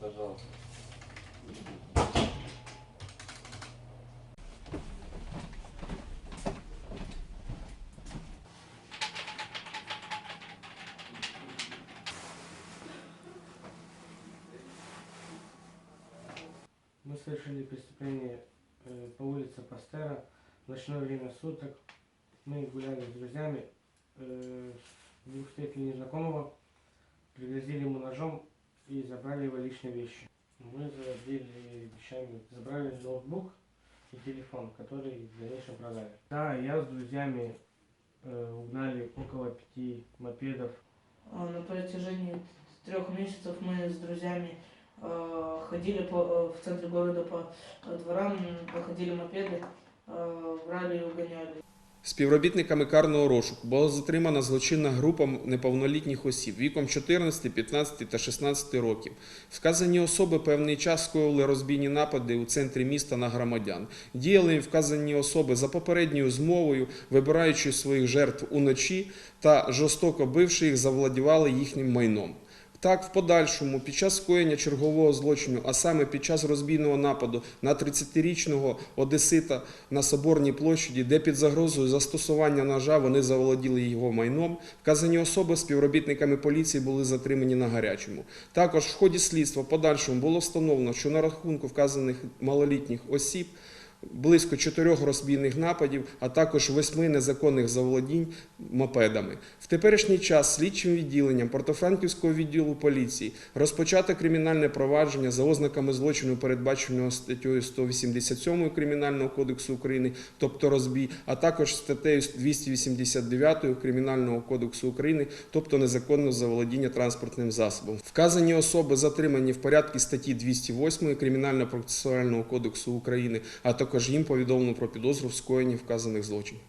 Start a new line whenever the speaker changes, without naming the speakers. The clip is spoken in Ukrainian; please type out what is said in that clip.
пожалуйста. Мы совершили преступление э, по улице Пастера в ночное время суток. Мы гуляли с друзьями, э, двух встретили незнакомого, пригрозили ему ножом, и забрали его личные вещи. Мы завладели вещами, забрали ноутбук и телефон, который в дальнейшем продали. Да, я с друзьями э, угнали около пяти мопедов.
А, На протяжении трех месяцев мы с друзьями э, ходили по, э, в центре города по э, дворам, проходили мопеды, э, брали и угоняли.
Співробітниками карного розшуку була затримана злочинна група неповнолітніх осіб віком 14, 15 та 16 років. Вказані особи певний час скоїли розбійні напади у центрі міста на громадян. Діяли вказані особи за попередньою змовою, вибираючи своїх жертв уночі та жорстоко бивши їх, завладівали їхнім майном. Так, в подальшому, під час скоєння чергового злочину, а саме під час розбійного нападу на 30-річного одесита на Соборній площаді, де під загрозою застосування ножа вони заволоділи його майном, вказані особи співробітниками поліції були затримані на гарячому. Також в ході слідства подальшому було встановлено, що на рахунку вказаних малолітніх осіб близько чотирьох розбійних нападів, а також восьми незаконних заволодінь мопедами. В теперішній час слідчим відділенням Портофранківського відділу поліції розпочато кримінальне провадження за ознаками злочину, передбаченого статтею 187 Кримінального кодексу України, тобто розбій, а також статтею 289 Кримінального кодексу України, тобто незаконне заволодіння транспортним засобом. Вказані особи затримані в порядку статті 208 Кримінально-процесуального кодексу України, а також їм повідомлено про підозру в скоєнні вказаних злочинів.